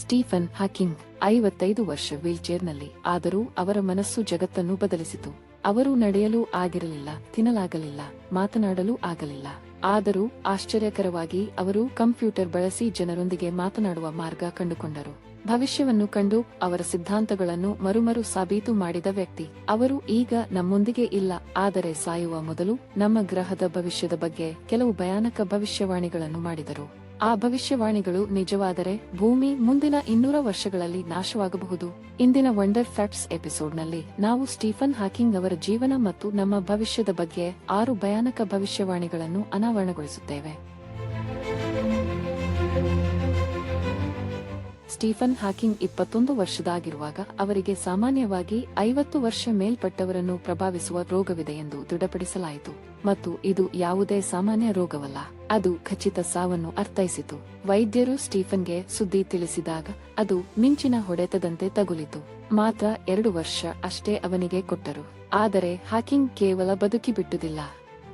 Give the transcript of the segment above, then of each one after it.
Stephen Hawking ಐವತ್ತೈದು ವರ್ಷ ವೀಲ್ಚೇರ್ನಲ್ಲಿ, ಆದರೂ ಅವರ ಮನಸ್ಸು ಜಗತ್ತನ್ನು ಬದಲಿಸಿತು. ಅವರು ನಡೆಯಲು ಆಗಿರಲಿಲ್ಲ, ತಿನ್ನಲಾಗಲಿಲ್ಲ, ಮಾತನಾಡಲು ಆಗಲಿಲ್ಲ. ಆದರೂ ಆಶ್ಚರ್ಯಕರವಾಗಿ ಅವರು ಕಂಪ್ಯೂಟರ್ ಬಳಸಿ ಜನರೊಂದಿಗೆ ಮಾತನಾಡುವ ಮಾರ್ಗ ಕಂಡುಕೊಂಡರು. ಭವಿಷ್ಯವನ್ನು ಕಂಡು ಅವರ ಸಿದ್ಧಾಂತಗಳನ್ನು ಮರುಮರು ಸಾಬೀತು ಮಾಡಿದ ವ್ಯಕ್ತಿ. ಅವರು ಈಗ ನಮ್ಮೊಂದಿಗೆ ಇಲ್ಲ, ಆದರೆ ಸಾಯುವ ಮೊದಲು ನಮ್ಮ ಗ್ರಹದ ಭವಿಷ್ಯದ ಬಗ್ಗೆ ಕೆಲವು ಭಯಾನಕ ಭವಿಷ್ಯವಾಣಿಗಳನ್ನು ಮಾಡಿದರು. ಆ ಭವಿಷ್ಯವಾಣಿಗಳು ನಿಜವಾದರೆ ಭೂಮಿ ಮುಂದಿನ ಇನ್ನೂರ ವರ್ಷಗಳಲ್ಲಿ ನಾಶವಾಗಬಹುದು. ಇಂದಿನ ವಂಡರ್ ಫ್ಯಾಕ್ಟ್ಸ್ ಎಪಿಸೋಡ್ನಲ್ಲಿ ನಾವು ಸ್ಟೀಫನ್ ಹಾಕಿಂಗ್ ಅವರ ಜೀವನ ಮತ್ತು ನಮ್ಮ ಭವಿಷ್ಯದ ಬಗ್ಗೆ ಆರು ಭಯಾನಕ ಭವಿಷ್ಯವಾಣಿಗಳನ್ನು ಅನಾವರಣಗೊಳಿಸುತ್ತೇವೆ. ಸ್ಟೀಫನ್ ಹಾಕಿಂಗ್ ಇಪ್ಪತ್ತೊಂದು ವರ್ಷದಾಗಿರುವಾಗ ಅವರಿಗೆ ಸಾಮಾನ್ಯವಾಗಿ ಐವತ್ತು ವರ್ಷ ಮೇಲ್ಪಟ್ಟವರನ್ನು ಪ್ರಭಾವಿಸುವ ರೋಗವಿದೆ ಎಂದು ದೃಢಪಡಿಸಲಾಯಿತು. ಮತ್ತು ಇದು ಯಾವುದೇ ಸಾಮಾನ್ಯ ರೋಗವಲ್ಲ. ಅದು ಖಚಿತ ಸಾವನ್ನು ಅರ್ಥೈಸಿತು. ವೈದ್ಯರು ಸ್ಟೀಫನ್ಗೆ ಸುದ್ದಿ ತಿಳಿಸಿದಾಗ ಅದು ಮಿಂಚಿನ ಹೊಡೆತದಂತೆ ತಗುಲಿತು. ಮಾತ್ರ ಎರಡು ವರ್ಷ ಅಷ್ಟೇ ಅವನಿಗೆ ಕೊಟ್ಟರು. ಆದರೆ ಹಾಕಿಂಗ್ ಕೇವಲ ಬದುಕಿ ಬಿಟ್ಟುದಿಲ್ಲ.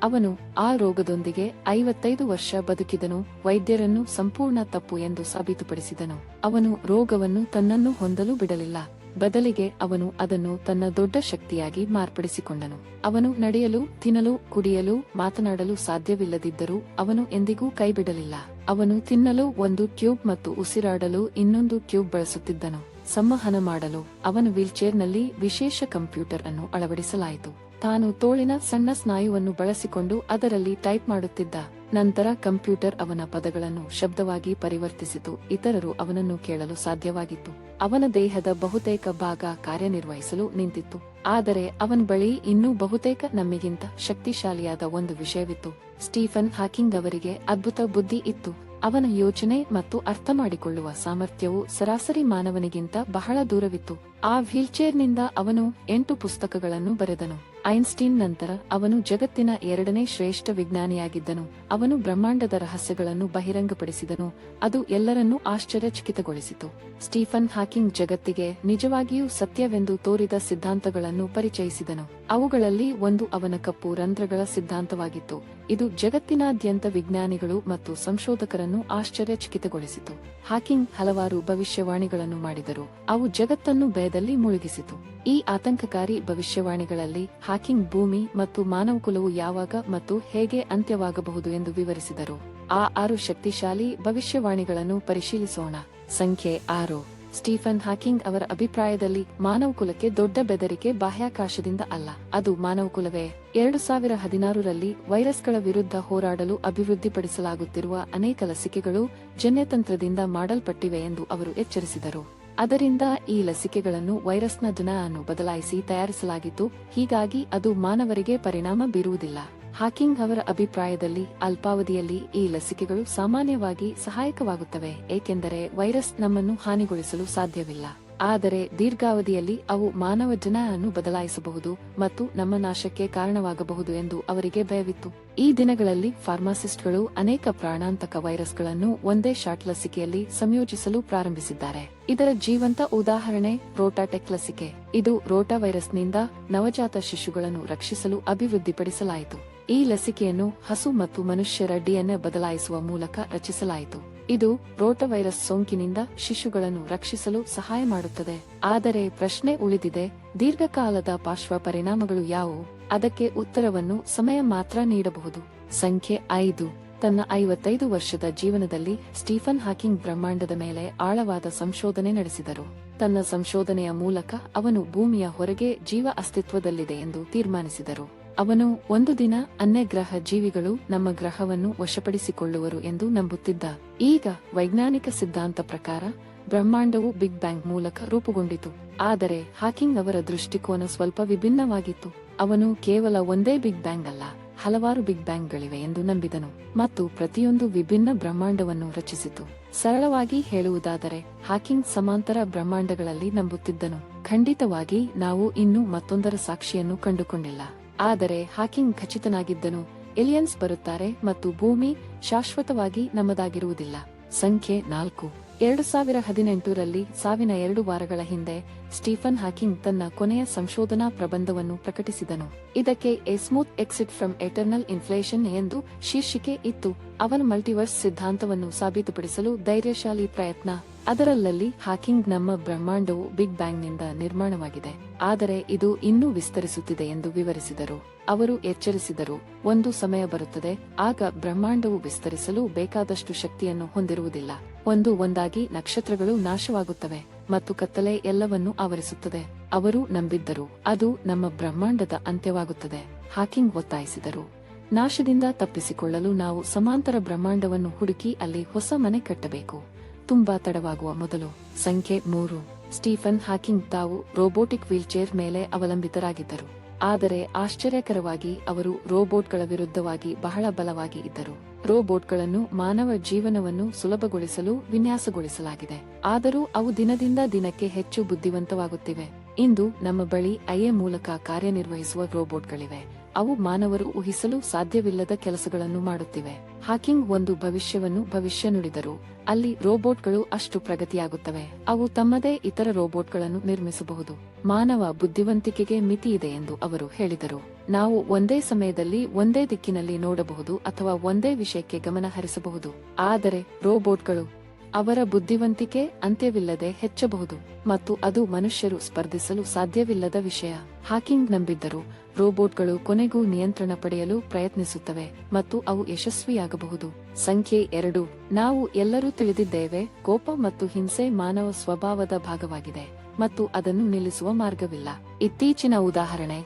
ಅವನು ಆ ರೋಗದೊಂದಿಗೆ ಐವತ್ತೈದು ವರ್ಷ ಬದುಕಿದನು, ವೈದ್ಯರನ್ನು ಸಂಪೂರ್ಣ ತಪ್ಪು ಎಂದು ಸಾಬೀತುಪಡಿಸಿದನು. ಅವನು ರೋಗವನ್ನು ತನ್ನನ್ನು ಹೊಂದಲು ಬಿಡಲಿಲ್ಲ, ಬದಲಿಗೆ ಅವನು ಅದನ್ನು ತನ್ನ ದೊಡ್ಡ ಶಕ್ತಿಯಾಗಿ ಮಾರ್ಪಡಿಸಿಕೊಂಡನು. ಅವನು ನಡೆಯಲು, ತಿನ್ನಲು, ಕುಡಿಯಲು, ಮಾತನಾಡಲು ಸಾಧ್ಯವಿಲ್ಲದಿದ್ದರೂ ಅವನು ಎಂದಿಗೂ ಕೈಬಿಡಲಿಲ್ಲ. ಅವನು ತಿನ್ನಲು ಒಂದು ಟ್ಯೂಬ್ ಮತ್ತು ಉಸಿರಾಡಲು ಇನ್ನೊಂದು ಟ್ಯೂಬ್ ಬಳಸುತ್ತಿದ್ದನು. ಸಂವಹನ ಮಾಡಲು ಅವನ ವೀಲ್ಚೇರ್ನಲ್ಲಿ ವಿಶೇಷ ಕಂಪ್ಯೂಟರ್ ಅನ್ನು ಅಳವಡಿಸಲಾಯಿತು. ತಾನು ತೋಳಿನ ಸಣ್ಣ ಸ್ನಾಯುವನ್ನು ಬಳಸಿಕೊಂಡು ಅದರಲ್ಲಿ ಟೈಪ್ ಮಾಡುತ್ತಿದ್ದ. ನಂತರ ಕಂಪ್ಯೂಟರ್ ಅವನ ಪದಗಳನ್ನು ಶಬ್ದವಾಗಿ ಪರಿವರ್ತಿಸಿತು. ಇತರರು ಅವನನ್ನು ಕೇಳಲು ಸಾಧ್ಯವಾಗಿತ್ತು. ಅವನ ದೇಹದ ಬಹುತೇಕ ಭಾಗ ಕಾರ್ಯನಿರ್ವಹಿಸಲು ನಿಂತಿತ್ತು. ಆದರೆ ಅವನ ಬಳಿ ಇನ್ನೂ ಬಹುತೇಕ ನಮ್ಮಿಗಿಂತ ಶಕ್ತಿಶಾಲಿಯಾದ ಒಂದು ವಿಷಯವಿತ್ತು. ಸ್ಟೀಫನ್ ಹಾಕಿಂಗ್ ಅವರಿಗೆ ಅದ್ಭುತ ಬುದ್ಧಿ ಇತ್ತು. ಅವನ ಯೋಚನೆ ಮತ್ತು ಅರ್ಥ ಮಾಡಿಕೊಳ್ಳುವ ಸಾಮರ್ಥ್ಯವು ಸರಾಸರಿ ಮಾನವನಿಗಿಂತ ಬಹಳ ದೂರವಿತ್ತು. ಆ ವೀಲ್ಚೇರ್ನಿಂದ ಅವನು ಎಂಟು ಪುಸ್ತಕಗಳನ್ನು ಬರೆದನು. ಐನ್ಸ್ಟೀನ್ ನಂತರ ಅವನು ಜಗತ್ತಿನ ಎರಡನೇ ಶ್ರೇಷ್ಠ ವಿಜ್ಞಾನಿಯಾಗಿದ್ದನು. ಅವನು ಬ್ರಹ್ಮಾಂಡದ ರಹಸ್ಯಗಳನ್ನು ಬಹಿರಂಗಪಡಿಸಿದನು. ಅದು ಎಲ್ಲರನ್ನೂ ಆಶ್ಚರ್ಯಚಕಿತಗೊಳಿಸಿತು. ಸ್ಟೀಫನ್ ಹಾಕಿಂಗ್ ಜಗತ್ತಿಗೆ ನಿಜವಾಗಿಯೂ ಸತ್ಯವೆಂದು ತೋರಿದ ಸಿದ್ಧಾಂತಗಳನ್ನು ಪರಿಚಯಿಸಿದನು. ಅವುಗಳಲ್ಲಿ ಒಂದು ಅವನ ಕಪ್ಪು ರಂಧ್ರಗಳ ಸಿದ್ಧಾಂತವಾಗಿತ್ತು. ಇದು ಜಗತ್ತಿನಾದ್ಯಂತ ವಿಜ್ಞಾನಿಗಳು ಮತ್ತು ಸಂಶೋಧಕರನ್ನು ಆಶ್ಚರ್ಯಚಕಿತಗೊಳಿಸಿತು. ಹಾಕಿಂಗ್ ಹಲವಾರು ಭವಿಷ್ಯವಾಣಿಗಳನ್ನು ಮಾಡಿದರು. ಅವು ಜಗತ್ತನ್ನು ಭಯದಲ್ಲಿ ಮುಳುಗಿಸಿತು. ಈ ಆತಂಕಕಾರಿ ಭವಿಷ್ಯವಾಣಿಗಳಲ್ಲಿ ಹಾಕಿಂಗ್ ಭೂಮಿ ಮತ್ತು ಮಾನವಕುಲವು ಯಾವಾಗ ಮತ್ತು ಹೇಗೆ ಅಂತ್ಯವಾಗಬಹುದು ಎಂದು ವಿವರಿಸಿದರು. ಆ ಆರು ಶಕ್ತಿಶಾಲಿ ಭವಿಷ್ಯವಾಣಿಗಳನ್ನು ಪರಿಶೀಲಿಸೋಣ. ಸಂಖ್ಯೆ ಆರು. ಸ್ಟೀಫನ್ ಹಾಕಿಂಗ್ ಅವರ ಅಭಿಪ್ರಾಯದಲ್ಲಿ ಮಾನವಕುಲಕ್ಕೆ ದೊಡ್ಡ ಬೆದರಿಕೆ ಬಾಹ್ಯಾಕಾಶದಿಂದ ಅಲ್ಲ. ಅದು ಮಾನವಕುಲವೇ ಎರಡು ಸಾವಿರ ಹದಿನಾರರಲ್ಲಿ ವೈರಸ್ಗಳ ವಿರುದ್ಧ ಹೋರಾಡಲು ಅಭಿವೃದ್ಧಿಪಡಿಸಲಾಗುತ್ತಿರುವ ಅನೇಕ ಲಸಿಕೆಗಳು ಜನ್ಯತಂತ್ರದಿಂದ ಮಾಡಲ್ಪಟ್ಟಿವೆ ಎಂದು ಅವರು ಎಚ್ಚರಿಸಿದರು. ಅದರಿಂದ ಈ ಲಸಿಕೆಗಳನ್ನು ವೈರಸ್ನ ಅನ್ನು ಬದಲಾಯಿಸಿ ತಯಾರಿಸಲಾಗಿತ್ತು. ಹೀಗಾಗಿ ಅದು ಮಾನವರಿಗೆ ಪರಿಣಾಮ ಬೀರುವುದಿಲ್ಲ. ಹಾಕಿಂಗ್ ಅವರ ಅಭಿಪ್ರಾಯದಲ್ಲಿ ಅಲ್ಪಾವಧಿಯಲ್ಲಿ ಈ ಲಸಿಕೆಗಳು ಸಾಮಾನ್ಯವಾಗಿ ಸಹಾಯಕವಾಗುತ್ತವೆ, ಏಕೆಂದರೆ ವೈರಸ್ ನಮ್ಮನ್ನು ಹಾನಿಗೊಳಿಸಲು ಸಾಧ್ಯವಿಲ್ಲ. ಆದರೆ ದೀರ್ಘಾವಧಿಯಲ್ಲಿ ಅವು ಮಾನವ ಅನ್ನು ಬದಲಾಯಿಸಬಹುದು ಮತ್ತು ನಮ್ಮ ನಾಶಕ್ಕೆ ಕಾರಣವಾಗಬಹುದು ಎಂದು ಅವರಿಗೆ ಭಯವಿತ್ತು. ಈ ದಿನಗಳಲ್ಲಿ ಫಾರ್ಮಾಸಿಸ್ಟ್ಗಳು ಅನೇಕ ಪ್ರಾಣಾಂತಕ ವೈರಸ್ಗಳನ್ನು ಒಂದೇ ಶಾಟ್ ಲಸಿಕೆಯಲ್ಲಿ ಸಂಯೋಜಿಸಲು ಪ್ರಾರಂಭಿಸಿದ್ದಾರೆ. ಇದರ ಜೀವಂತ ಉದಾಹರಣೆ ರೋಟಾಟೆಕ್ ಲಸಿಕೆ. ಇದು ರೋಟಾ ವೈರಸ್ನಿಂದ ನವಜಾತ ಶಿಶುಗಳನ್ನು ರಕ್ಷಿಸಲು ಅಭಿವೃದ್ಧಿಪಡಿಸಲಾಯಿತು. ಈ ಲಸಿಕೆಯನ್ನು ಹಸು ಮತ್ತು ಮನುಷ್ಯರ ಡಿಎನ್ಎ ಬದಲಾಯಿಸುವ ಮೂಲಕ ರಚಿಸಲಾಯಿತು. ಇದು ರೋಟವೈರಸ್ ಸೋಂಕಿನಿಂದ ಶಿಶುಗಳನ್ನು ರಕ್ಷಿಸಲು ಸಹಾಯ ಮಾಡುತ್ತದೆ. ಆದರೆ ಪ್ರಶ್ನೆ ಉಳಿದಿದೆ, ದೀರ್ಘಕಾಲದ ಪಾರ್ಶ್ವ ಪರಿಣಾಮಗಳು ಯಾವುವು? ಅದಕ್ಕೆ ಉತ್ತರವನ್ನು ಸಮಯ ಮಾತ್ರ ನೀಡಬಹುದು. ಸಂಖ್ಯೆ ಐದು. ತನ್ನ ಐವತ್ತೈದು ವರ್ಷದ ಜೀವನದಲ್ಲಿ ಸ್ಟೀಫನ್ ಹಾಕಿಂಗ್ ಬ್ರಹ್ಮಾಂಡದ ಮೇಲೆ ಆಳವಾದ ಸಂಶೋಧನೆ ನಡೆಸಿದರು. ತನ್ನ ಸಂಶೋಧನೆಯ ಮೂಲಕ ಅವನು ಭೂಮಿಯ ಹೊರಗೆ ಜೀವ ಅಸ್ತಿತ್ವದಲ್ಲಿದೆ ಎಂದು ತೀರ್ಮಾನಿಸಿದರು. ಅವನು ಒಂದು ದಿನ ಅನ್ಯಗ್ರಹ ಜೀವಿಗಳು ನಮ್ಮ ಗ್ರಹವನ್ನು ವಶಪಡಿಸಿಕೊಳ್ಳುವರು ಎಂದು ನಂಬುತ್ತಿದ್ದ. ಈಗ ವೈಜ್ಞಾನಿಕ ಸಿದ್ಧಾಂತ ಪ್ರಕಾರ ಬ್ರಹ್ಮಾಂಡವು ಬಿಗ್ ಬ್ಯಾಂಗ್ ಮೂಲಕ ರೂಪುಗೊಂಡಿತು. ಆದರೆ ಹಾಕಿಂಗ್ ಅವರ ದೃಷ್ಟಿಕೋನ ಸ್ವಲ್ಪ ವಿಭಿನ್ನವಾಗಿತ್ತು. ಅವನು ಕೇವಲ ಒಂದೇ ಬಿಗ್ ಬ್ಯಾಂಗ್ ಅಲ್ಲ, ಹಲವಾರು ಬಿಗ್ ಬ್ಯಾಂಗ್ಗಳಿವೆ ಎಂದು ನಂಬಿದನು ಮತ್ತು ಪ್ರತಿಯೊಂದು ವಿಭಿನ್ನ ಬ್ರಹ್ಮಾಂಡವನ್ನು ರಚಿಸಿತು. ಸರಳವಾಗಿ ಹೇಳುವುದಾದರೆ ಹಾಕಿಂಗ್ ಸಮಾಂತರ ಬ್ರಹ್ಮಾಂಡಗಳಲ್ಲಿ ನಂಬುತ್ತಿದ್ದನು. ಖಂಡಿತವಾಗಿ ನಾವು ಇನ್ನೂ ಮತ್ತೊಂದರ ಸಾಕ್ಷಿಯನ್ನು ಕಂಡುಕೊಂಡಿಲ್ಲ. ಆದರೆ ಹಾಕಿಂಗ್ ಖಚಿತನಾಗಿದ್ದನು. ಎಲಿಯನ್ಸ್ ಬರುತ್ತಾರೆ ಮತ್ತು ಭೂಮಿ ಶಾಶ್ವತವಾಗಿ ನಮ್ಮದಾಗಿರುವುದಿಲ್ಲ. ಸಂಖ್ಯೆ ನಾಲ್ಕು. ಎರಡು ಸಾವಿರ ಹದಿನೆಂಟರಲ್ಲಿ ಸಾವಿನ ಎರಡು ವಾರಗಳ ಹಿಂದೆ ಸ್ಟೀಫನ್ ಹಾಕಿಂಗ್ ತನ್ನ ಕೊನೆಯ ಸಂಶೋಧನಾ ಪ್ರಬಂಧವನ್ನು ಪ್ರಕಟಿಸಿದನು. ಇದಕ್ಕೆ a smooth exit from eternal inflation ಎಂದು ಶೀರ್ಷಿಕೆ ಇತ್ತು. ಅವನ ಮಲ್ಟಿವರ್ಸ್ ಸಿದ್ಧಾಂತವನ್ನು ಸಾಬೀತುಪಡಿಸಲು ಧೈರ್ಯಶಾಲಿ ಪ್ರಯತ್ನ. ಅದರಲ್ಲಲ್ಲಿ ಹಾಕಿಂಗ್ ನಮ್ಮ ಬ್ರಹ್ಮಾಂಡವು ಬಿಗ್ ಬ್ಯಾಂಗ್ನಿಂದ ನಿರ್ಮಾಣವಾಗಿದೆ. ಆದರೆ ಇದು ಇನ್ನೂ ವಿಸ್ತರಿಸುತ್ತಿದೆ ಎಂದು ವಿವರಿಸಿದರು. ಅವರು ಎಚ್ಚರಿಸಿದರು, ಒಂದು ಸಮಯ ಬರುತ್ತದೆ, ಆಗ ಬ್ರಹ್ಮಾಂಡವು ವಿಸ್ತರಿಸಲು ಬೇಕಾದಷ್ಟು ಶಕ್ತಿಯನ್ನು ಹೊಂದಿರುವುದಿಲ್ಲ. ಒಂದು ಒಂದಾಗಿ ನಕ್ಷತ್ರಗಳು ನಾಶವಾಗುತ್ತವೆ ಮತ್ತು ಕತ್ತಲೆ ಎಲ್ಲವನ್ನೂ ಆವರಿಸುತ್ತದೆ. ಅವರು ನಂಬಿದ್ದರು, ಅದು ನಮ್ಮ ಬ್ರಹ್ಮಾಂಡದ ಅಂತ್ಯವಾಗುತ್ತದೆ ಹಾಕಿಂಗ್ ಒತ್ತಾಯಿಸಿದರು. ನಾಶದಿಂದ ತಪ್ಪಿಸಿಕೊಳ್ಳಲು ನಾವು ಸಮಾಂತರ ಬ್ರಹ್ಮಾಂಡವನ್ನು ಹುಡುಕಿ ಅಲ್ಲಿ ಹೊಸ ಮನೆ ಕಟ್ಟಬೇಕು. ತುಂಬಾ ತಡವಾಗುವ ಮೊದಲು. ಸಂಖ್ಯೆ ಮೂರು. ಸ್ಟೀಫನ್ ಹಾಕಿಂಗ್ ತಾವು ರೋಬೋಟಿಕ್ ವೀಲ್ಚೇರ್ ಮೇಲೆ ಅವಲಂಬಿತರಾಗಿದ್ದರು. ಆದರೆ ಆಶ್ಚರ್ಯಕರವಾಗಿ ಅವರು ರೋಬೋಟ್ಗಳ ವಿರುದ್ಧವಾಗಿ ಬಹಳ ಬಲವಾಗಿ ಇದ್ದರು. ರೋಬೋಟ್ಗಳನ್ನು ಮಾನವ ಜೀವನವನ್ನು ಸುಲಭಗೊಳಿಸಲು ವಿನ್ಯಾಸಗೊಳಿಸಲಾಗಿದೆ. ಆದರೂ ಅವು ದಿನದಿಂದ ದಿನಕ್ಕೆ ಹೆಚ್ಚು ಬುದ್ಧಿವಂತವಾಗುತ್ತಿವೆ. ಇಂದು ನಮ್ಮ ಬಳಿ ಐಎ ಮೂಲಕ ಕಾರ್ಯನಿರ್ವಹಿಸುವ ರೋಬೋಟ್ಗಳಿವೆ. ಅವು ಮಾನವರು ಊಹಿಸಲು ಸಾಧ್ಯವಿಲ್ಲದ ಕೆಲಸಗಳನ್ನು ಮಾಡುತ್ತಿವೆ. ಹಾಕಿಂಗ್ ಒಂದು ಭವಿಷ್ಯವನ್ನು ಭವಿಷ್ಯ ನುಡಿದರು. ಅಲ್ಲಿ ರೋಬೋಟ್ಗಳು ಅಷ್ಟು ಪ್ರಗತಿಯಾಗುತ್ತವೆ. ಅವು ತಮ್ಮದೇ ಇತರ ರೋಬೋಟ್ಗಳನ್ನು ನಿರ್ಮಿಸಬಹುದು. ಮಾನವ ಬುದ್ಧಿವಂತಿಕೆಗೆ ಮಿತಿ ಇದೆ ಎಂದು ಅವರು ಹೇಳಿದರು. ನಾವು ಒಂದೇ ಸಮಯದಲ್ಲಿ ಒಂದೇ ದಿಕ್ಕಿನಲ್ಲಿ ನೋಡಬಹುದು ಅಥವಾ ಒಂದೇ ವಿಷಯಕ್ಕೆ ಗಮನ ಹರಿಸಬಹುದು ಆದರೆ ರೋಬೋಟ್ಗಳು ಅವರ ಬುದ್ಧಿವಂತಿಕೆ ಅಂತ್ಯವಿಲ್ಲದೆ ಹೆಚ್ಚಬಹುದು ಮತ್ತು ಅದು ಮನುಷ್ಯರು ಸ್ಪರ್ಧಿಸಲು ಸಾಧ್ಯವಿಲ್ಲದ ವಿಷಯ. ಹಾಕಿಂಗ್ ನಂಬಿದ್ದರು ರೋಬೋಟ್ಗಳು ಕೊನೆಗೂ ನಿಯಂತ್ರಣ ಪಡೆಯಲು ಪ್ರಯತ್ನಿಸುತ್ತವೆ ಮತ್ತು ಅವು ಯಶಸ್ವಿಯಾಗಬಹುದು. ಸಂಖ್ಯೆ ಎರಡು. ನಾವು ಎಲ್ಲರೂ ತಿಳಿದಿದ್ದೇವೆ, ಕೋಪ ಮತ್ತು ಹಿಂಸೆ ಮಾನವ ಸ್ವಭಾವದ ಭಾಗವಾಗಿದೆ ಮತ್ತು ಅದನ್ನು ನಿಲ್ಲಿಸುವ ಮಾರ್ಗವಿಲ್ಲ. ಇತ್ತೀಚಿನ ಉದಾಹರಣೆ,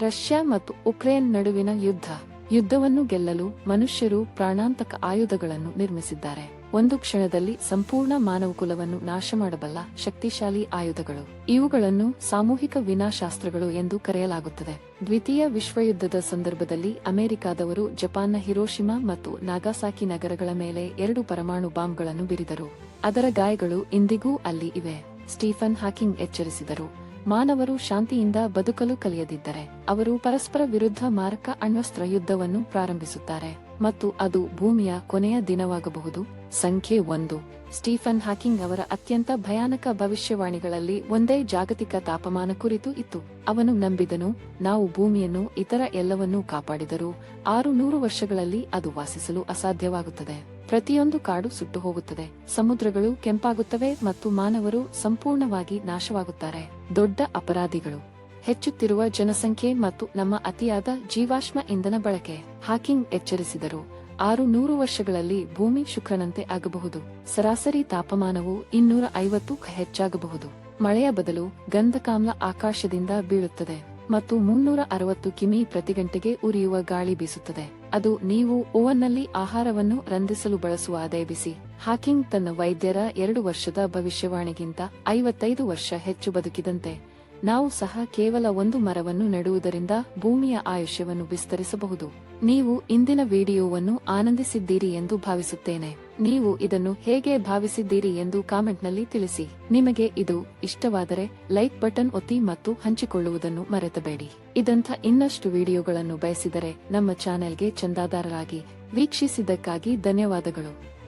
ರಷ್ಯಾ ಮತ್ತು ಉಕ್ರೇನ್ ನಡುವಿನ ಯುದ್ಧ. ಯುದ್ಧವನ್ನು ಗೆಲ್ಲಲು ಮನುಷ್ಯರು ಪ್ರಾಣಾಂತಕ ಆಯುಧಗಳನ್ನು ನಿರ್ಮಿಸಿದ್ದಾರೆ. ಒಂದು ಕ್ಷಣದಲ್ಲಿ ಸಂಪೂರ್ಣ ಮಾನವಕುಲವನ್ನು ನಾಶ ಮಾಡಬಲ್ಲ ಶಕ್ತಿಶಾಲಿ ಆಯುಧಗಳು. ಇವುಗಳನ್ನು ಸಾಮೂಹಿಕ ವಿನಾಶಾಸ್ತ್ರಗಳು ಎಂದು ಕರೆಯಲಾಗುತ್ತದೆ. ದ್ವಿತೀಯ ವಿಶ್ವಯುದ್ಧದ ಸಂದರ್ಭದಲ್ಲಿ ಅಮೆರಿಕಾದವರು ಜಪಾನ್ನ ಹಿರೋಶಿಮಾ ಮತ್ತು ನಾಗಾಸಾಕಿ ನಗರಗಳ ಮೇಲೆ ಎರಡು ಪರಮಾಣು ಬಾಂಬ್ಗಳನ್ನು ಬಿರಿದರು. ಅದರ ಗಾಯಗಳು ಇಂದಿಗೂ ಅಲ್ಲಿ ಇವೆ. ಸ್ಟೀಫನ್ ಹಾಕಿಂಗ್ ಎಚ್ಚರಿಸಿದರು. ಮಾನವರು ಶಾಂತಿಯಿಂದ ಬದುಕಲು ಕಲಿಯದಿದ್ದರೆ ಅವರು ಪರಸ್ಪರ ವಿರುದ್ಧ ಮಾರಕ ಅಣ್ವಸ್ತ್ರ ಯುದ್ಧವನ್ನು ಪ್ರಾರಂಭಿಸುತ್ತಾರೆ ಮತ್ತು ಅದು ಭೂಮಿಯ ಕೊನೆಯ ದಿನವಾಗಬಹುದು. ಸಂಖ್ಯೆ ಒಂದು. ಸ್ಟೀಫನ್ ಹಾಕಿಂಗ್ ಅವರ ಅತ್ಯಂತ ಭಯಾನಕ ಭವಿಷ್ಯವಾಣಿಗಳಲ್ಲಿ ಒಂದೇ ಜಾಗತಿಕ ತಾಪಮಾನ ಕುರಿತು ಇತ್ತು. ಅವನು ನಂಬಿದನು, ನಾವು ಭೂಮಿಯನ್ನು, ಇತರ ಎಲ್ಲವನ್ನೂ ಕಾಪಾಡಿದರು ಆರು ನೂರು ವರ್ಷಗಳಲ್ಲಿ ಅದು ವಾಸಿಸಲು ಅಸಾಧ್ಯವಾಗುತ್ತದೆ. ಪ್ರತಿಯೊಂದು ಕಾಡು ಸುಟ್ಟು ಹೋಗುತ್ತದೆ ಸಮುದ್ರಗಳು ಕೆಂಪಾಗುತ್ತವೆ ಮತ್ತು ಮಾನವರು ಸಂಪೂರ್ಣವಾಗಿ ನಾಶವಾಗುತ್ತಾರೆ. ದೊಡ್ಡ ಅಪರಾಧಿಗಳು. ಹೆಚ್ಚುತ್ತಿರುವ ಜನಸಂಖ್ಯೆ ಮತ್ತು ನಮ್ಮ ಅತಿಯಾದ ಜೀವಾಶ್ಮ ಇಂಧನ ಬಳಕೆ. ಹಾಕಿಂಗ್ ಎಚ್ಚರಿಸಿದರು. ಆರು ನೂರು ವರ್ಷಗಳಲ್ಲಿ ಭೂಮಿ ಶುಕ್ರನಂತೆ ಆಗಬಹುದು. ಸರಾಸರಿ ತಾಪಮಾನವು ಇನ್ನೂರ ಐವತ್ತು ಹೆಚ್ಚಾಗಬಹುದು. ಮಳೆಯ ಬದಲು ಗಂಧಕಾಮ್ಲ ಆಕಾಶದಿಂದ ಬೀಳುತ್ತದೆ ಮತ್ತು ಮುನ್ನೂರ ಅರವತ್ತು ಕಿಮಿ ಪ್ರತಿ ಗಂಟೆಗೆ ಉರಿಯುವ ಗಾಳಿ ಬೀಸುತ್ತದೆ. ಅದು ನೀವು ಓವನ್ನಲ್ಲಿ ಆಹಾರವನ್ನು ರಂಧಿಸಲು ಬಳಸುವ ಅದೇ ಬಿಸಿ. ಹಾಕಿಂಗ್ ತನ್ನ ವೈದ್ಯರ ಎರಡು ವರ್ಷದ ಭವಿಷ್ಯವಾಣಿಗಿಂತ ಐವತ್ತೈದು ವರ್ಷ ಹೆಚ್ಚು ಬದುಕಿದಂತೆ. ನಾವು ಸಹ ಕೇವಲ ಒಂದು ಮರವನ್ನು ನೆಡುವುದರಿಂದ ಭೂಮಿಯ ಆಯುಷ್ಯವನ್ನು ವಿಸ್ತರಿಸಬಹುದು. ನೀವು ಇಂದಿನ ವಿಡಿಯೋವನ್ನು ಆನಂದಿಸಿದ್ದೀರಿ ಎಂದು ಭಾವಿಸುತ್ತೇನೆ. ನೀವು ಇದನ್ನು ಹೇಗೆ ಭಾವಿಸಿದ್ದೀರಿ ಎಂದು ಕಾಮೆಂಟ್ನಲ್ಲಿ ತಿಳಿಸಿ. ನಿಮಗೆ ಇದು ಇಷ್ಟವಾದರೆ ಲೈಕ್ ಬಟನ್ ಒತ್ತಿ ಮತ್ತು ಹಂಚಿಕೊಳ್ಳುವುದನ್ನು ಮರೆತಬೇಡಿ. ಇದಂಥ ಇನ್ನಷ್ಟು ವಿಡಿಯೋಗಳನ್ನು ಬಯಸಿದರೆ ನಮ್ಮ ಚಾನೆಲ್ಗೆ ಚಂದಾದಾರರಾಗಿ ವೀಕ್ಷಿಸಿದ್ದಕ್ಕಾಗಿ ಧನ್ಯವಾದಗಳು.